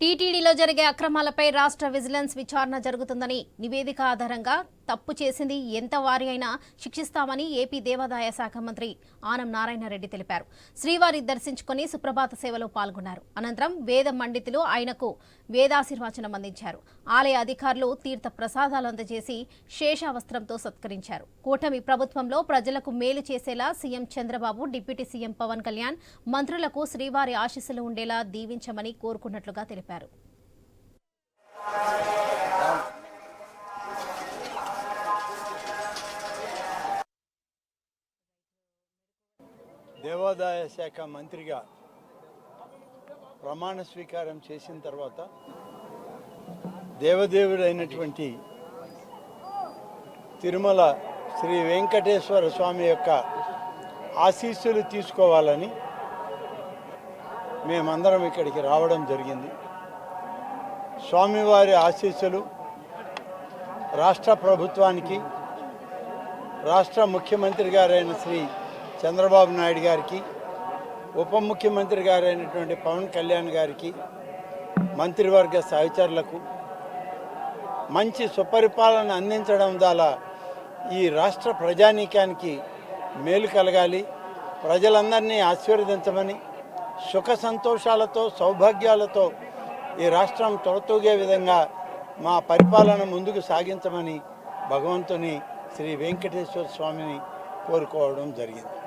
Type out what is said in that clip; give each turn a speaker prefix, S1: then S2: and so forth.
S1: టీటీడీలో జరిగే అక్రమాలపై రాష్ట్ర విజిలెన్స్ విచారణ జరుగుతుందని నివేదిక ఆధారంగా తప్పు చేసింది ఎంత వారి అయినా శిక్షిస్తామని ఏపీ దేవాదాయ శాఖ మంత్రి ఆనం నారాయణరెడ్డి తెలిపారు. శ్రీవారి దర్శించుకుని సుప్రభాత సేవలో పాల్గొన్నారు. అనంతరం వేద మండితులు ఆయనకు వేదాశీర్వచనం అందించారు. ఆలయ అధికారులు తీర్థ ప్రసాదాలు అందజేసి శేషావస్త్రంతో సత్కరించారు. కూటమి ప్రభుత్వంలో ప్రజలకు మేలు చేసేలా CM Chandrababu deputy CM Pawan Kalyan మంత్రులకు శ్రీవారి ఆశీస్సులు ఉండేలా దీవించమని కోరుకున్నట్లుగా తెలిపారు.
S2: దేవాదాయ శాఖ మంత్రిగా ప్రమాణ స్వీకారం చేసిన తర్వాత దేవదేవుడైనటువంటి తిరుమల శ్రీ వెంకటేశ్వర స్వామి యొక్క ఆశీస్సులు తీసుకోవాలని మేమందరం ఇక్కడికి రావడం జరిగింది. స్వామివారి ఆశీస్సులు రాష్ట్ర ప్రభుత్వానికి రాష్ట్ర ముఖ్యమంత్రి గారైన శ్రీ చంద్రబాబు నాయుడు గారికి ఉప ముఖ్యమంత్రి గారైనటువంటి పవన్ కళ్యాణ్ గారికి మంత్రివర్గ సహచరులకు మంచి సుపరిపాలన అందించడం ద్వారా ఈ రాష్ట్ర ప్రజానీకానికి మేలు కలగాలి. ప్రజలందరినీ ఆశీర్వదించమని సుఖ సంతోషాలతో సౌభాగ్యాలతో ఈ రాష్ట్రం తొలతూగే విధంగా మా పరిపాలన ముందుకు సాగించమని భగవంతుని శ్రీ వెంకటేశ్వర స్వామిని కోరుకోవడం జరిగింది.